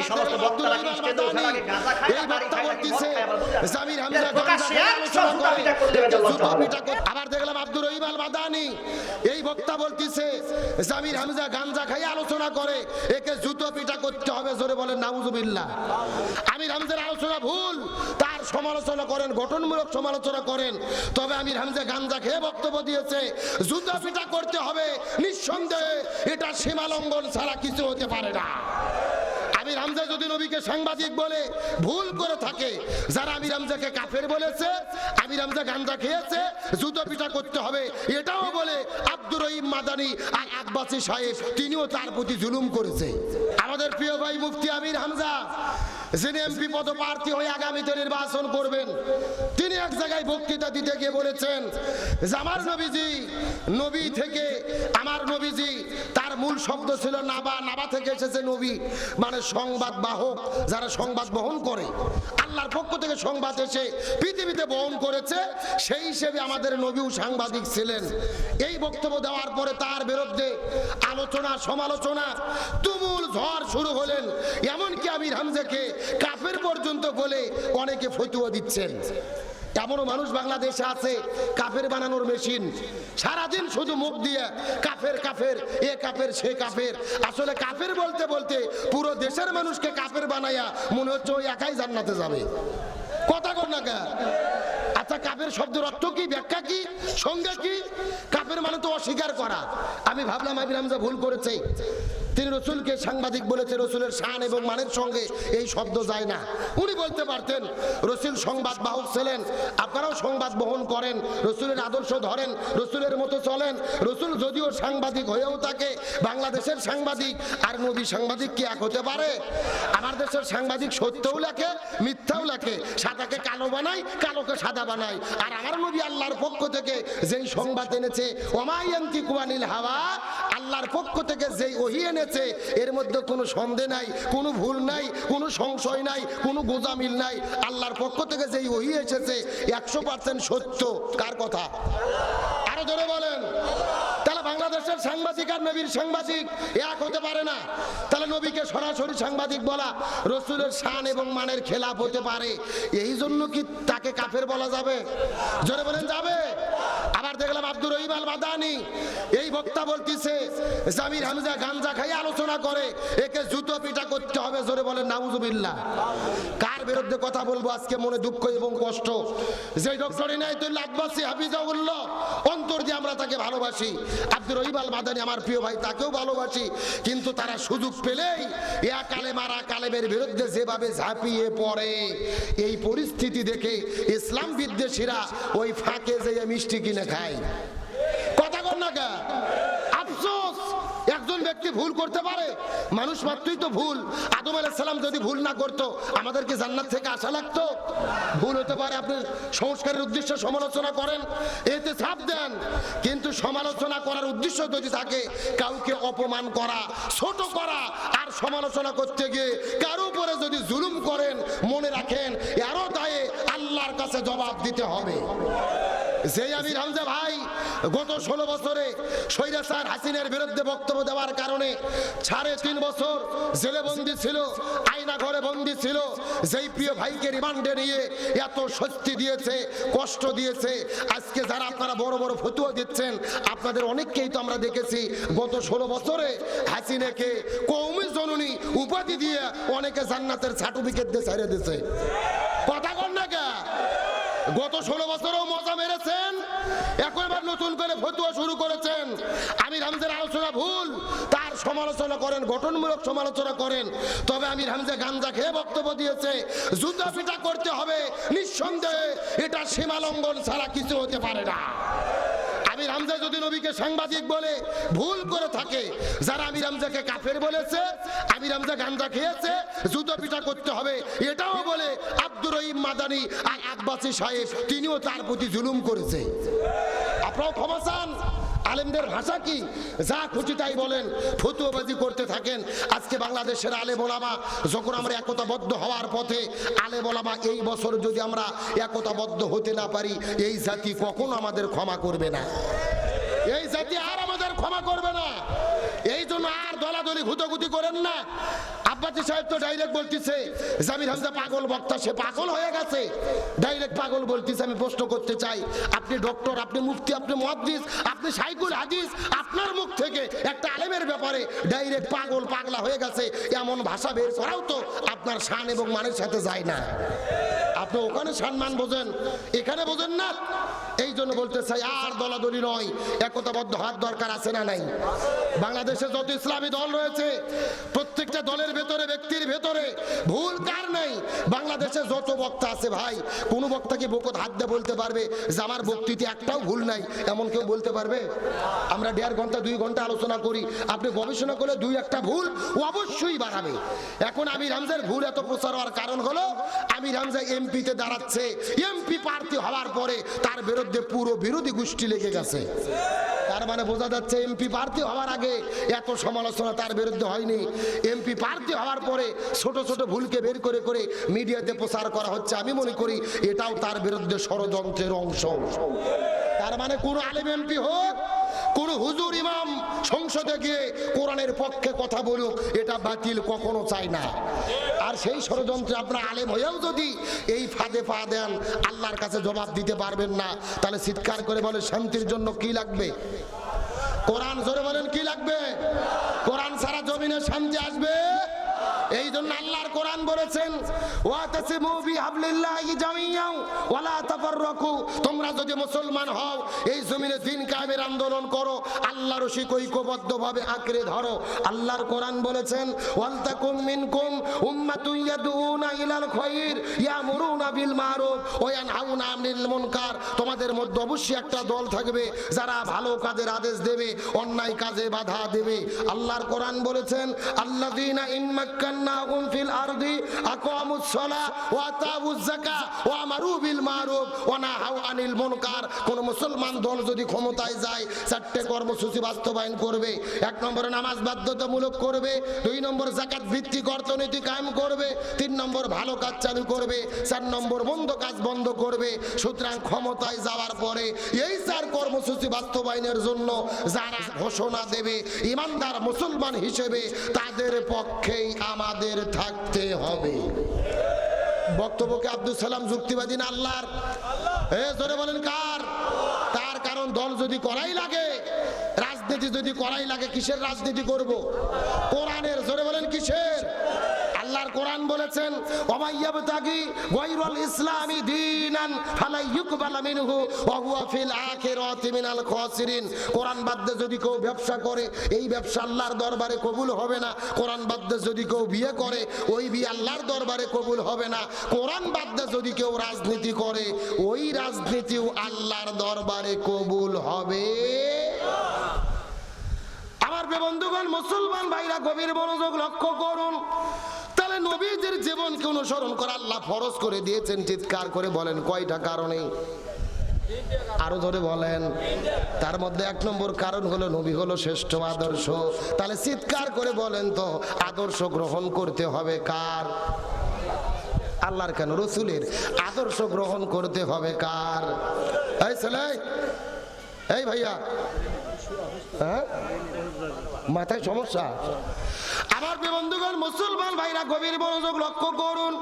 এই সমস্ত বক্তারা কি স্টেজে ওঠার আগে গাঁজা খায় না দাড়ি খায় নাকি মদ খায় আবার জামির হামজা দেখলাম আব্দুর রহিম আল মাদানি এই বক্তা বলতিছে জামির হামজা গাঞ্জা খাই আলোচনা করে একে জুতো পিটা করতে হবে জোরে বলেন নাউজুবিল্লাহ। আমির হামজার আলোচনা ভুল তার সমালোচনা করেন গঠনমূলক সমালোচনা করেন। তবে আমির হামজা গাঞ্জা খেয়ে বক্তব্য দিয়েছে জুতো পিটা করতে হবে নিঃসন্দেহে এটা সীমালঙ্ঘন ছাড়া কিছু হতে পারে না। আমির হামজা যদি নবীকে সাংবাদিক বলে, ভুল করে থাকে, যারা আমির হামজাকে কাফের বলেছে, আমির হামজা গাঞ্জা খেয়েছে, জুতো পিঠা করতে হবে, এটাও বলে আব্দুর রহিম মাদানি আর আব্বাসী সাহেব, তিনিও তার প্রতি জুলুম করেছে। আমাদের প্রিয় ভাই মুফতি আমির হামজা যিনি এমপি পদপ্রার্থী হয়ে আগামীতে নির্বাচন করবেন, তিনি এক জায়গায় বক্তৃতা দিতে গিয়ে বলেছেন যে আমার নবীজি, নবী থেকে, আমার নবীজি, তার মূল শব্দ ছিল নাবা নাবা থেকে এসেছে নবী। মানে সংবাদ বাহক যারা সংবাদ বহন করে, আল্লাহর পক্ষ থেকে সংবাদ এসে পৃথিবীতে বহন করেছে, সেই হিসেবে আমাদের নবীও সাংবাদিক ছিলেন। এই বক্তব্য দেওয়ার পরে তার বিরুদ্ধে আলোচনা, সমালোচনা, তুমুল ঝড় শুরু হলেন। এমনকি আমির হামজাকে কাফের পর্যন্ত বলে অনেকে ফতুয়া দিচ্ছেন। এমনও মানুষ বাংলাদেশে আছে, কাফের বানানোর মেশিন। সারাদিন শুধু মুখ দিয়ে কাফের কাফের, এ কাফের, সে কাফের। আসলে কাফের বলতে বলতে পুরো দেশের মানুষকে কাফের বানাইয়া মনে হচ্ছে ওই একাই জান্নাতে যাবে। কথা কর না? আচ্ছা কাপের শব্দের অর্থ কি? ব্যাখ্যা কি? সংজ্ঞা কি? কাপের মানে তো অস্বীকার করা। আমি ভাবলাম আবির হামজা ভুল করেছে। তিনি রসুলকে সাংবাদিক বলেছে, রসুলের শান এবং মানের সঙ্গে এই শব্দ যায় না। উনি বলতে পারতেন, রসুল সংবাদ বাহক ছিলেন, আপনারাও সংবাদ বহন করেন, রসুলের আদর্শ ধরেন, রসুলের মতো চলেন। রসুল যদিও সাংবাদিক হয়েও থাকে, বাংলাদেশের সাংবাদিক আর নবী সাংবাদিক কি এক হতে পারে? আমার দেশের সাংবাদিক সত্যও লেখে, মিথ্যাও লেখে, সাদাকে কালো বানায়, কালোকে সাদা বানায়। আর আমার নবী আল্লাহর পক্ষ থেকে যেই সংবাদ এনেছে ওমায়ন্তি হাওয়া, আল্লাহর পক্ষ থেকে যেই ওহি এনেছে এর মধ্যে কোনো সন্দেহ নাই, কোনো ভুল নাই, কোনো সংশয় নাই, কোনো গোজামিল নাই। আল্লাহর পক্ষ থেকে যেই ওহি এসেছে, একশো পার্সেন্ট সত্য। কার কথা? আরও জোরে বলেন। তাহলে বাংলাদেশের সাংবাদিক আর নবীর সাংবাদিক এক হতে পারে না। তাহলে নবীকে সরাসরি সাংবাদিক বলা রসুলের শান এবং মানের খেলাপ হতে পারে। এই জন্য কি তাকে কাফের বলা যাবে? জোরে বলেন, যাবে? আবার দেখলাম আব্দুর রহিম আল মাদানি এই বক্তা বলতিছে, জামির হামজা গাঞ্জা খাই আলোচনা করে, একে জুতো পিটা করতে হবে, জোরে বলেন, নাউজুবিল্লাহ। কার বিরুদ্ধে কথা বলব? আজকে মনে দুঃখ এবং কষ্ট। যে ডক্টর ইনায়তুল্লাহ আব্বাসী হাফিজাউল্লাহ অন্তর দিয়ে আমরা তাকে ভালোবাসি। আব্দুর রহিম আল মাদানি আমার প্রিয় ভাই, তাকেও ভালোবাসি। কিন্তু তারা সুযোগ পেলেই ইয়া কালে মারা কালেমের বিরুদ্ধে যেভাবে ঝাঁপিয়ে পড়ে, এই পরিস্থিতি দেখে ইসলাম বিদ্বেষীরা ওই ফাঁকে যেয়ে মিষ্টি কিনে খায়। কথা কর না কা? আফসোস, একজন ব্যক্তি ভুল করতে পারে, মানুষ মাত্রই তো ভুল। আদম সালাম যদি ভুল না করতো, আমাদেরকে জান্নাত থেকে আশা লাগতো। ভুল হতে পারে আপনি সংস্কারের উদ্দেশ্যে সমালোচনা করেন, এতে ছাপ দেন। কিন্তু সমালোচনা করার উদ্দেশ্য যদি থাকে, কাউকে অপমান করা, ছোট করা, আর সমালোচনা করতে গিয়ে কারও উপরে যদি জুলুম করেন, মনে রাখেন, এরও দায়ে আল্লাহর কাছে জবাব দিতে হবে। যেই আমির হামজা ভাই গত ষোলো বছরে স্বৈরাচার হাসিনের বিরুদ্ধে বক্তব্য দেওয়ার কারণে সাড়ে তিন বছর জেলে বন্দি ছিল, আয়না ঘরে বন্দি ছিল, যেই প্রিয় ভাইকে রিমান্ডে নিয়ে এত স্বস্তি দিয়েছে, কষ্ট দিয়েছে, আজকে যারা আপনারা বড় বড় ফতুয়া দিচ্ছেন, আপনাদের অনেককেই তো আমরা দেখেছি, গত ষোলো বছরে হাসিনাকে কৌমি জননী উপাধি দিয়ে অনেকে জান্নাতের সার্টিফিকেট দিয়ে ছেড়ে দিয়েছে কথা কন না কে? গত ষোলো বছরও মজা মেরেছেন এখন এবার নতুন করে ফতুয়া শুরু করেছেন। আমি রামজের আলোচনা ভুল, তার সমালোচনা করেন, গঠনমূলক সমালোচনা করেন। তবে আমি রামজে গাঞ্জা খেয়ে বক্তব্য দিয়েছে, যুদ্ধ করতে হবে, নিঃসন্দেহে এটা সীমালঙ্ঘন ছাড়া কিছু হতে পারে না। আমির হামজা যদি নবীকে সাংবাদিক বলে, ভুল করে থাকে, যারা আমির হামজাকে কাফের বলেছে, আমির হামজা গাঞ্জা খেয়েছে, জুতো পিঠা করতে হবে, এটাও বলে আব্দুর রহিম মাদানি আর আব্বাসী সাহেব, তিনিও তার প্রতি জুলুম করেছে। আপনারাও ক্ষমা চান। আলেমদের ভাষা কি? যা খুশি তাই বলেন, ফতুয়াবাজি করতে থাকেন। আজকে বাংলাদেশের আলে বলামা যখন আমরা একতাবদ্ধ হওয়ার পথে আলে বলামা এই বছর যদি আমরা একতাবদ্ধ হতে না পারি, এই জাতি কখনো আমাদের ক্ষমা করবে না। এই জাতি আর আমাদের ক্ষমা করবে না। এই জন্য আর দলাদলি ঘুতোগুতি করেন না। আব্বাসী সাহেব তো ডাইরেক্ট বলতেছে, জামির হামজা পাগল বক্তা, সে পাগল হয়ে গেছে। ডাইরেক্ট পাগল বলতেছে, আমি প্রশ্ন করতে চাই, আপনি ডক্টর আপনি মুফতি, আপনি মুহাদ্দিস, আপনি সাইকুল হাদিস, আপনার মুখ থেকে একটা আলেমের ব্যাপারে ডাইরেক্ট পাগল, পাগলা হয়ে গেছে, এমন ভাষা বের করাও তো আপনার শান এবং মানের সাথে যায় না। আপনি ওখানে সম্মান বোঝেন, এখানে বোঝেন না? এই জন্য বলতে চাই, আর দলাদলি নয়, একতাবদ্ধ হাত দরকার আছে না নাই? বাংলাদেশে যত ইসলামী দল রয়েছে, প্রত্যেকটা দলের ভেতরে, ব্যক্তির ভেতরে ভুল কার নাই? বাংলাদেশে যত বক্তা আছে ভাই, কোন বক্তাকে বকত হাত দিয়ে বলতে পারবে যে আমার বক্তৃতি একটাও ভুল নাই? এমন কেউ বলতে পারবে? আমরা দেড় ঘণ্টা, দুই ঘণ্টা আলোচনা করি, আপনি গবেষণা করলে দুই একটা ভুল অবশ্যই বাড়াবে। এখন আমি হামজার ভুল এত প্রচার হওয়ার কারণ হলো আমির হামজা এমপিতে দাঁড়াচ্ছে। এমপি প্রার্থী হওয়ার পরে তার বিরুদ্ধে পুরো বিরোধী গোষ্ঠী লেগে গেছে। তার মানে বোঝা যাচ্ছে এমপি প্রার্থী হওয়ার আগে এত সমালোচনা তার বিরুদ্ধে হয়নি। এমপি প্রার্থী হওয়ার পরে ছোট ছোট ভুলকে বের করে করে মিডিয়াতে প্রচার করা হচ্ছে। আমি মনে করি এটাও তার বিরুদ্ধে ষড়যন্ত্রের অংশ। তার মানে কোন আলেম এমপি হোক কোন হুজুর ইমাম সংসদে গিয়ে কোরআনের পক্ষে কথা বলুক, এটা বাতিল কখনো চাই না। আর সেই ষড়যন্ত্রে আপনার আলেম হয়েও যদি এই ফাঁদে পা দেন, আল্লাহর কাছে জবাব দিতে পারবেন না। তাহলে চিৎকার করে বলে, শান্তির জন্য কি লাগবে? কোরআন জোরে বলেন, কি লাগবে? কোরআন সারা জমিনে শান্তি আসবে? এই জন্য আল্লাহর কোরআন বলেছেন তোমরা যদি মুসলমান হও, এই জমিনে দিন কায়েমের আন্দোলন করো, আল্লাহর শিক ঐক্যবদ্ধভাবে আঁকড়ে ধরো। আল্লাহর কোরআন বলেছেন মিনকুম ইলাল বিল তোমাদের মধ্যে অবশ্যই একটা দল থাকবে, যারা ভালো কাজের আদেশ দেবে, অন্যায় কাজে বাধা দেবে। আল্লাহর কোরআন বলেছেন, আল্লাযীনা ইম্মাক্কান্নাহুম ফিল আরদি আকামুস সালাহ ওয়া আতাউজ যাকাহ ওয়া আমারু বিল মারুফ ওয়া নাহাউ আনিল মুনকার কোন মুসলমান দল যদি ক্ষমতায় যায় কর্মসূচি বাস্তবায়ন করবে, এক নম্বরে নামাজ বাধ্যতামূলক করবে, দুই নম্বর জাকাত ভিত্তিক অর্থনীতি কায়েম করবে, তিন নম্বর ভালো কাজ চালু করবে, চার নম্বর কাজ বন্ধ করবে, সুতরাং ক্ষমতায় যাওয়ার পরে এই চার কর্মসূচি বাস্তবায়নের জন্য যারা ঘোষণা দেবে, ইমানদার মুসলমান হিসেবে তাদের পক্ষেই আমাদের থাকতে হবে। বক্তব্যকে আব্দুল সালাম যুক্তিবাদী না আল্লাহর? জোরে বলেন কার? তার কারণ দল যদি করাই লাগে, রাজনীতি যদি করাই লাগে, কিসের রাজনীতি করব? কোরআনের, জোরে বলেন কিসের? কোরআন বলেছেন, ওমাইয়াবতাগি কোরআন যদি কেউ ব্যবসা করে, এই ব্যবসা আল্লাহর দরবারে কবুল হবে না। কোরআন যদি কেউ বিয়ে করে, ওই বিয়ে আল্লাহর দরবারে কবুল হবে না। যদি কেউ রাজনীতি করে, ওই আল্লাহর দরবারে কবুল হবে। আমার বন্ধুগণ, মুসলমান ভাইরা, গভীর মনোযোগ লক্ষ্য করুন। নবীদের জীবনকে অনুসরণ করা আল্লাহ ফরজ করে দিয়েছেন, চিৎকার করে বলেন, কয়টা কারণে? আরও ধরে বলেন, তার মধ্যে এক নম্বর কারণ হলো নবী হলো শ্রেষ্ঠ আদর্শ। তাহলে চিৎকার করে বলেন তো, আদর্শ গ্রহণ করতে হবে কার? আল্লাহর কেন? রসুলের। আদর্শ গ্রহণ করতে হবে কার? এই ছেলে, এই ভাইয়া হ্যাঁ? মাথায় সমস্যা। আমার বন্ধুগণ মুসলমান ভাইরা গভীর মনোযোগ লক্ষ্য করুন।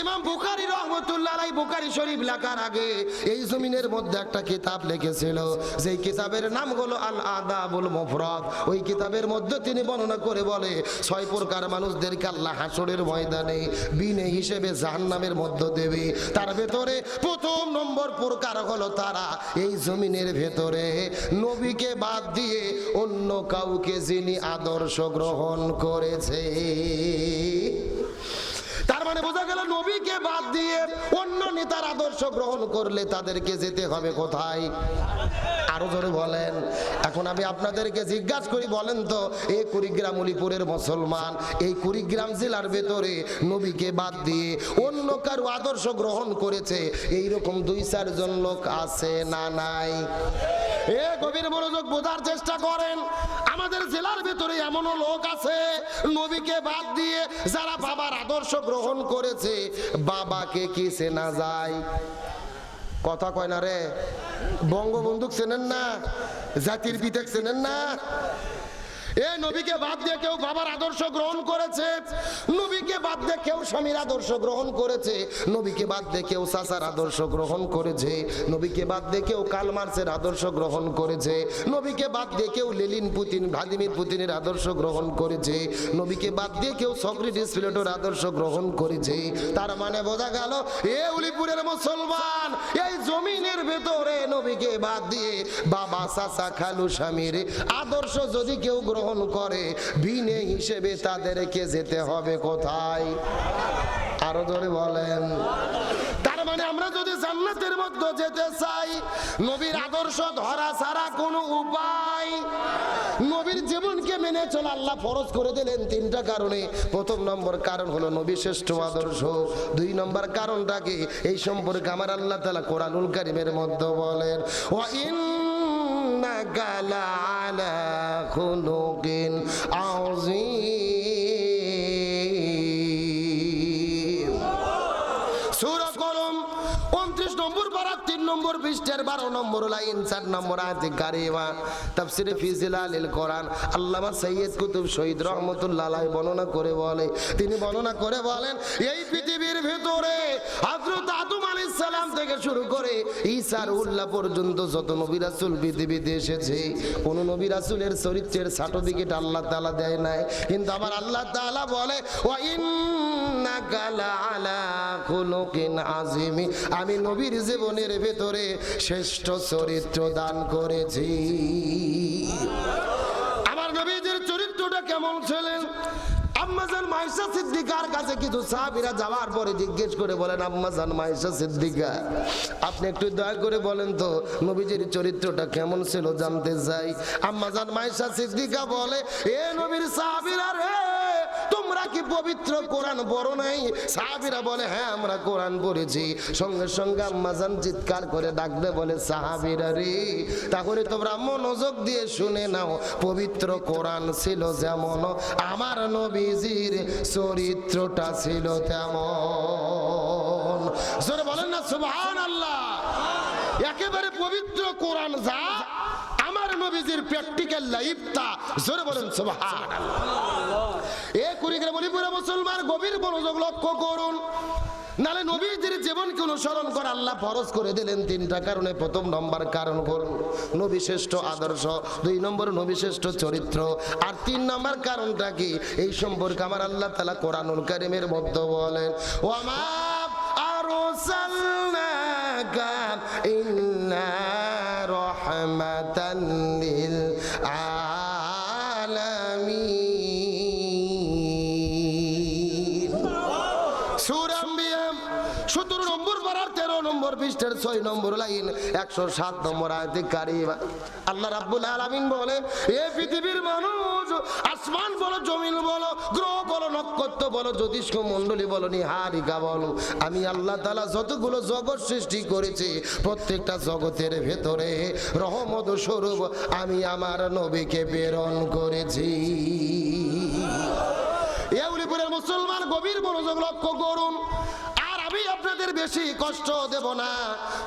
ইমাম বুখারি রহমতুল্লাহ আলাই বুখারি শরীফ লেখার আগে এই জমিনের মধ্যে একটা কিতাব লিখেছিল, যেই কিতাবের নাম হলো আল আদাবুল মুফরাদ। ওই কিতাবের মধ্যে তিনি বর্ণনা করে বলে, ছয় প্রকার মানুষদেরকে আল্লাহ হাসরের ময়দানে বিনে হিসেবে জাহান্নামের মধ্য দেবে। তার ভেতরে প্রথম নম্বর প্রকার হলো তারা, এই জমিনের ভেতরে নবীকে বাদ দিয়ে অন্য কাউকে যিনি আদর্শ গ্রহণ করেছে। তার মানে বোঝা গেল বাদ দিয়ে অন্য নেতার আদর্শ গ্রহণ করলে তাদেরকে যেতে হবে কোথায়? আরও জোরে বলেন। এখন আমি আপনাদেরকে জিজ্ঞাসা করি, বলেন তো এই কুড়িগ্রাম উলিপুরের মুসলমান, এই কুড়িগ্রাম জেলার ভেতরে নবীকে বাদ দিয়ে অন্য কারও আদর্শ গ্রহণ করেছে? এইরকম দুই চারজন লোক আছে না নাই? এ গভীর মনোযোগ বোঝার চেষ্টা করেন। আমাদের জেলার ভেতরে এমনও লোক আছে, নবীকে বাদ দিয়ে যারা বাবার আদর্শ গ্রহণ করেছে, বাবাকে কি চেনা যায়? কথা কয় না রে। বঙ্গবন্ধু চেনেন না? জাতির পিতা চেনেন না? এ বাদ দিয়ে কেউ আদর্শ গ্রহণ করেছে, নবীকে বাদ দিয়ে কেউ সক্রেটিস প্লেটোর আদর্শ গ্রহণ করেছে তার মানে বোঝা গেল, এ উলিপুরের মুসলমান, এই জমিনের ভেতরে নবীকে বাদ দিয়ে বাবা সাসা খালু, স্বামীর আদর্শ যদি কেউ গ্রহণ করে, বিনে হিসেবে তাদেরকে যেতে হবে কোথায়? আরও ধরে বলেন। তার মানে আমরা যদি জান্নাতের মধ্যে যেতে চাই, নবীর আদর্শ ধরা ছাড়া কোনো উপায় নবীর জীবনকে মেনে চলে আল্লাহ ফরজ করে দিলেন তিনটা কারণে। প্রথম নম্বর কারণ হলো নবী শ্রেষ্ঠ আদর্শ। দুই নম্বর কারণটাকে এই সম্পর্কে আমার আল্লাহ তালা কোরআনুল কারিমের মধ্যে বলেন ও ইন্নাকা লাআলা খুলুকিন আযীম। সূরা কলম 29 নম্বর পারা 3 নম্বর পৃষ্ঠার 12 নম্বর লাইন 4 নম্বর আয়াতে কারিমা, তাফসিরে ফি জিলালিল কোরআন। আল্লামা সাইয়্যিদ কুতুব শহীদ রাহমাতুল্লাহ বর্ণনা করে বলে, তিনি বর্ণনা করে বলেন, এই পৃথিবীর ভিতরে হযরত আদম আলাইহিস সালাম থেকে শুরু করে ঈসা উল্লাহ পর্যন্ত যত নবী রাসূল পৃথিবীতে এসেছে, কোন নবী রাসূলের চরিত্রের সার্টিফিকেট আল্লাহ তাআলা দেয় নাই। কিন্তু আমার আল্লাহ তাআলা বলে, ওয়া ইন্নাকা লাআলা খুলুকিন আযীমি। আমি নবীর জীবনের ভেতরে শ্রেষ্ঠ চরিত্র দান করেছি। আমার নবীজির চরিত্রটা কেমন ছিলেন আম্মাজান মাইশা সিদ্দিকার কাছে কিছু সাহাবীরা যাওয়ার পরে জিজ্ঞেস করে বলেন, আম্মাজান মাইশা সিদ্দিকা, আপনি একটু দয়া করে বলেন তো, নবীজির চরিত্রটা কেমন ছিল জানতে চাই? আম্মাজান মাইশা সিদ্দিকা বলে, এ নবীর সাহাবীরা রে কি পবিত্র কোরআন পড়ো নাই? সাহাবীরা বলে হ্যাঁ আমরা কোরআন পড়েছি। সঙ্গে সঙ্গে আম্মাজান চিৎকার করে ডাকবে, বলে, সাহাবীরা রে, তাহলে তোমরা মনোযোগ দিয়ে শুনে নাও, পবিত্র কোরআন ছিল যেমন আমার নবীজির, চরিত্রটা ছিল তেমন। জোরে বলেন না সুবহান আল্লাহ একেবারে পবিত্র কোরআন যা আমার নবীজির প্র্যাকটিক্যাল লাইফটা, জোরে বলেন সুবহান আল্লাহ মুসলমান, গভীর মনোযোগ লক্ষ্য করুন। নালে জীবনকে অনুসরণ করে আল্লাহ ফরজ করে দিলেন তিনটা কারণে। প্রথম নম্বর কারণ করুন নবী শ্রেষ্ঠ আদর্শ, দুই নম্বর নবী শ্রেষ্ঠ চরিত্র, আর তিন নম্বর কারণটা কি? এই সম্পর্কে আমার আল্লাহ তালা কোরআনুল কারিমের মধ্যে বলেন ও আমার আলামিন পৃষ্ঠার 6 নম্বর লাইন 107 নম্বর আয়াতে আল্লাহ রাব্বুল আলামিন বলে, এ পৃথিবীর মানুষ, আসমান বলো, জমিন বলো, গ্রহ বলো, নক্ষত্র বলো, জ্যোতিষ্ক মণ্ডলী বলো, নিহারিকা বলো। আমি আল্লাহ তালা যতগুলো জগৎ সৃষ্টি করেছি, প্রত্যেকটা জগতের ভেতরে রহমত স্বরূপ আমি আমার নবীকে প্রেরণ করেছি। এউলিপুরের মুসলমান গভীর মনোযোগ লক্ষ্য করুন। আপনাদের বেশি কষ্ট দেব না।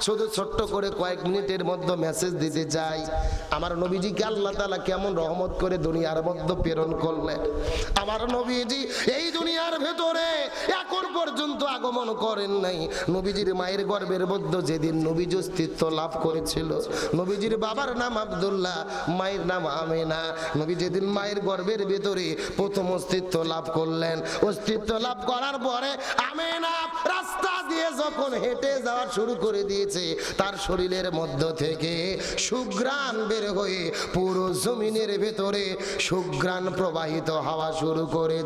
শুধু ছোট্ট করে কয়েক মিনিটের মধ্যে মেসেজ দিতে চাই। আমার নবীজিকে আল্লাহ তালা কেমন রহমত করে দুনিয়ার মধ্যে প্রেরণ করলেন। আমার নবীজি এই দুনিয়ার ভেতরে এখন পর্যন্ত আগমন করেন নাই। নবীজির মায়ের গর্ভের মধ্যে যেদিন নবীজ অস্তিত্ব লাভ করেছিল, নবীজির বাবার নাম আবদুল্লাহ, মায়ের নাম আমেনা। নবী যেদিন মায়ের গর্ভের ভেতরে প্রথম অস্তিত্ব লাভ করলেন, অস্তিত্ব লাভ করার পরে আমেনা রাস্তা দিয়ে যখন হেঁটে যাওয়া শুরু করে দিয়েছে, তার শরীরের মধ্য থেকে সুগ্রাণ বের হয়ে পুরো জমিনের ভেতরে সুগ্রাণ প্রবাহিত হওয়া শুরু করে